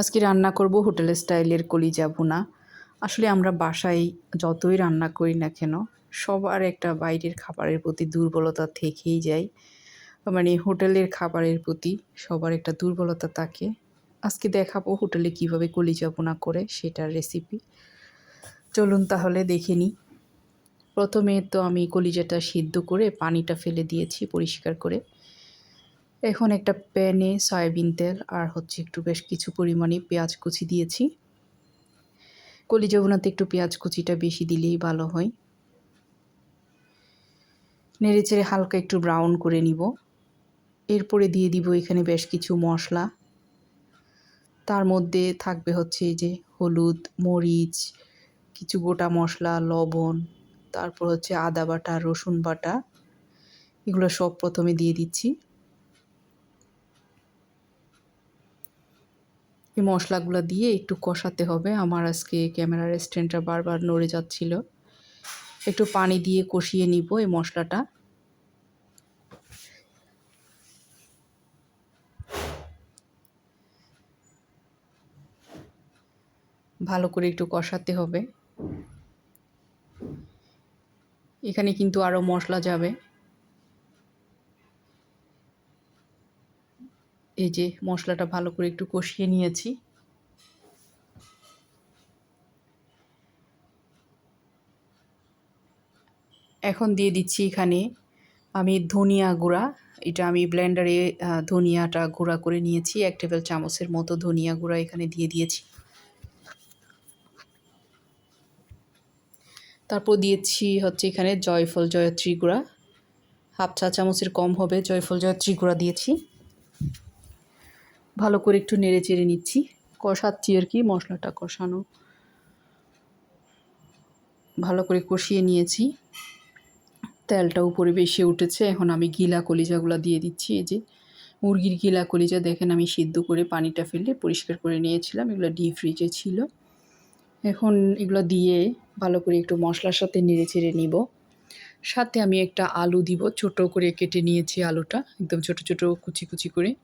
আজকে রান্না করব হোটেল স্টাইলের কলিজা ভুনা। আসলে আমরা বাসায় যতই রান্না করি না কেন, সবার একটা বাইরের খাবারের প্রতি দুর্বলতা থেকেই যায়। মানে হোটেলের খাবারের প্রতি সবার একটা দুর্বলতা থাকে। আজকে দেখাবো হোটেলে কীভাবে কলিজা ভুনা করে সেটার রেসিপি চলুন তাহলে দেখে নিই। প্রথমে তো আমি কলিজাটা সিদ্ধ করে পানিটা ফেলে দিয়েছি পরিষ্কার করে। এখন একটা প্যানে সয়াবিন তেল আর হচ্ছে একটু বেশ কিছু পরিমাণে পেঁয়াজ কুচি দিয়েছি। কলিজা বোনাতে একটু পেঁয়াজ কুচিটা বেশি দিলেই ভালো হয়। নেড়ে চেড়ে হালকা একটু ব্রাউন করে নিব। এরপরে দিয়ে দিব এখানে বেশ কিছু মশলা। তার মধ্যে থাকবে হচ্ছে এই যে হলুদ, মরিচ, কিছু গোটা মশলা, লবণ, তারপর হচ্ছে আদা বাটা, রসুন বাটা, এগুলো সব প্রথমে দিয়ে দিচ্ছি। এই মশলাগুলো দিয়ে একটু কষাতে হবে। আমার আজকে ক্যামেরার স্ট্যান্ডটা বারবার নড়ে যাচ্ছিল। একটু পানি দিয়ে কষিয়ে নিব এই মশলাটা। ভালো করে একটু কষাতে হবে। এখানে কিন্তু আরও মশলা যাবে। এই যে মশলাটা ভালো করে একটু কষিয়ে নিয়েছি। এখন দিয়ে দিচ্ছি এখানে আমি ধনিয়া গুঁড়া। এটা আমি ব্লেন্ডারে ধনিয়াটা গুঁড়া করে নিয়েছি। এক টেবিল চামচের মতো ধনিয়া গুঁড়া এখানে দিয়ে দিয়েছি। তারপর দিয়েছি হচ্ছে এখানে জয়ফল জয়ত্রী গুঁড়া। হাফ চা চামচের কম হবে জয়ফল জয়ত্রী গুঁড়া দিয়েছি। ভালো করে একটু নেড়ে চেড়ে নিচ্ছি। কষাচ্ছি আর কি, মশলাটা কষানো। ভালো করে কষিয়ে নিয়েছি। তেলটা উপরে বেশি উঠেছে, এখন আমি গিলা কলিজাগুলো দিয়ে দিচ্ছি। এই যে মুরগির গিলা কলিজা দেখেন, আমি সিদ্ধ করে পানিটা ফেলে পরিষ্কার করে নিয়েছিলাম, এগুলো ডিপ ফ্রিজে ছিল। এখন এগুলো দিয়ে ভালো করে একটু মশলার সাথে নেড়ে চেড়ে নিব। সাথে আমি একটা আলু দিব, ছোট করে কেটে নিয়েছি আলুটা, একদম ছোট ছোট কুচি কুচি করে।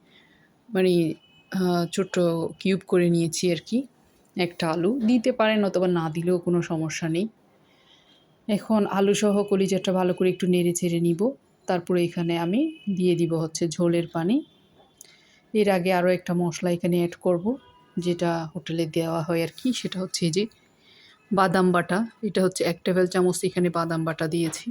মানে ছোট্ট কিউব করে নিয়েছি আর কি। একটা আলু। দিতে পারেন অথবা না দিলেও কোনো সমস্যা নেই। এখন আলু সহ কলিজাটা ভালো করে একটু নেড়ে চেড়ে নিব। তারপরে এখানে আমি দিয়ে দিব হচ্ছে ঝোলের পানি। এর আগে আরও একটা মশলা এখানে অ্যাড করব, যেটা হোটেলে দেওয়া হয় আর কি। সেটা হচ্ছে যে বাদাম বাটা। এটা হচ্ছে এক টেবিল চামচ এখানে বাদাম বাটা দিয়েছি।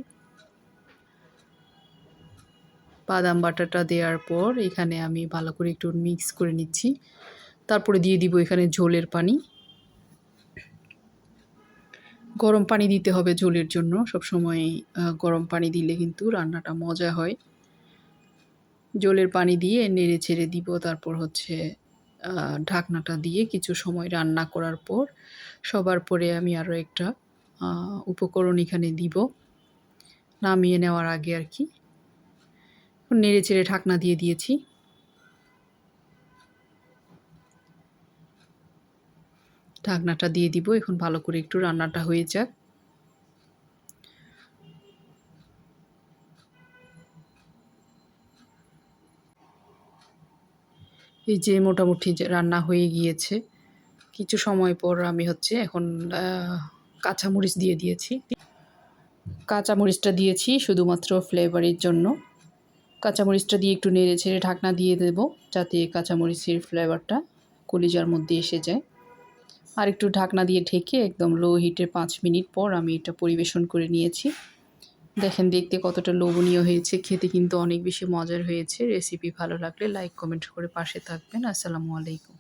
বাদাম বাটাটা দেওয়ার পর এখানে আমি ভালো করে একটু মিক্স করে নিচ্ছি। তারপরে দিয়ে দিব এখানে ঝোলের পানি। গরম পানি দিতে হবে ঝোলের জন্য। সব সময় গরম পানি দিলে কিন্তু রান্নাটা মজা হয়। জলের পানি দিয়ে নেড়ে ছেড়ে দিব। তারপর হচ্ছে ঢাকনাটা দিয়ে কিছু সময় রান্না করার পর সবার পরে আমি আরও একটা উপকরণ এখানে দিব। নামিয়ে নেওয়ার আগে আর কি। নেড়ে চেড়ে ঢাকনা দিয়ে দিয়েছি। ঢাকনাটা দিয়ে দিব, এখন ভালো করে একটু রান্নাটা হয়ে যাক। এই যে মোটামুটি রান্না হয়ে গিয়েছে, কিছু সময় পর আমি হচ্ছে এখন কাঁচামরিচ দিয়ে দিয়েছি। কাঁচামরিচটা দিয়েছি শুধুমাত্র ফ্লেভারের জন্য। কাঁচামরিচটা দিয়ে একটু নেড়ে ছেড়ে ঢাকনা দিয়ে দেব, যাতে কাঁচামরিচের ফ্লেভারটা কলিজার মধ্যে এসে যায়। আর একটু ঢাকনা দিয়ে ঢেকে একদম লো হিটে পাঁচ মিনিট পর আমি এটা পরিবেশন করে নিয়েছি। দেখেন দেখতে কতটা লোভনীয় হয়েছে, খেতে কিন্তু অনেক বেশি মজার হয়েছে। রেসিপি ভালো লাগলে লাইক কমেন্ট করে পাশে থাকবেন। আসসালামু আলাইকুম।